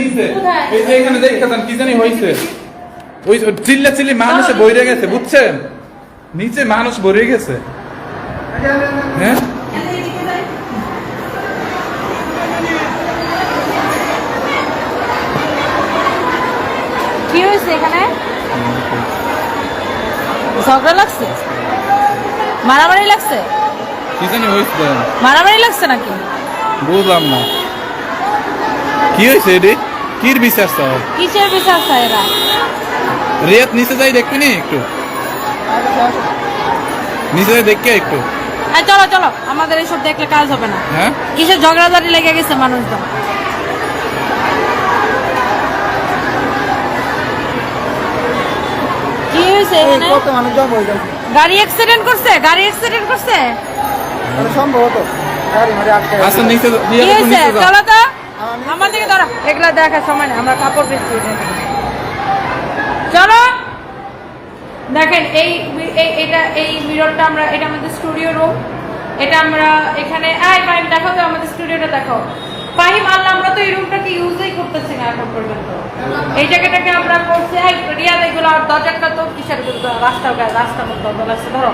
নিচে এই যে এখানে দেখতেছেন কি জানি হয়েছে ওই ওই চিল্লা চিল্লি মানুষে বইরে গেছে বুঝছেন? নিচে মানুষ ভরে গেছে। হ্যাঁ? কি হয়েছে এখানে? ঝগড়া লাগছে? মারামারি লাগছে? কি জানি হয়েছে মারামারি লাগছে নাকি? বুঝলাম না। কি হয়েছে এটি কির বিচার চাও? কিসের বিচার চায় এরা? রিয়াত নিচে যাই দেখবি নি একটু? নিচে যাই দেখকে একটু? আর চলো চলো আমাদের এইসব দেখলে কাজ হবে না। হ্যাঁ? কিসের ঝগড়াঝাটি লেগে গেছে মানুষজন? কি হয়েছে এখানে? কত মানুষ হয়ে গেছে গাড়ি অ্যাক্সিডেন্ট করছে গাড়ি অ্যাক্সিডেন্ট করছে? সম্ভবত। গাড়ি মারি আটকে। আচ্ছা নিচে হয়েছে নিচে চলো তো। এগুলা দেখার সময় না আমরা কাপড় বেচছি চলো। দেখেন, এই এটা এই মিররটা আমরা এটা আমাদের স্টুডিও রুম এটা আমরা এখানে আই ফাইম দেখাও তো আমাদের স্টুডিওটা দেখো। ফাহিম, আল্লাহ, আমরা তো এই রুমটাকে ইউজই করতেছি না এখন পর্যন্ত। এই জায়গাটাকে আমরা করছি আই রিয়াদ, এগুলো আর দরজাটা তো কিসের রাস্তা রাস্তা মতো ধরো।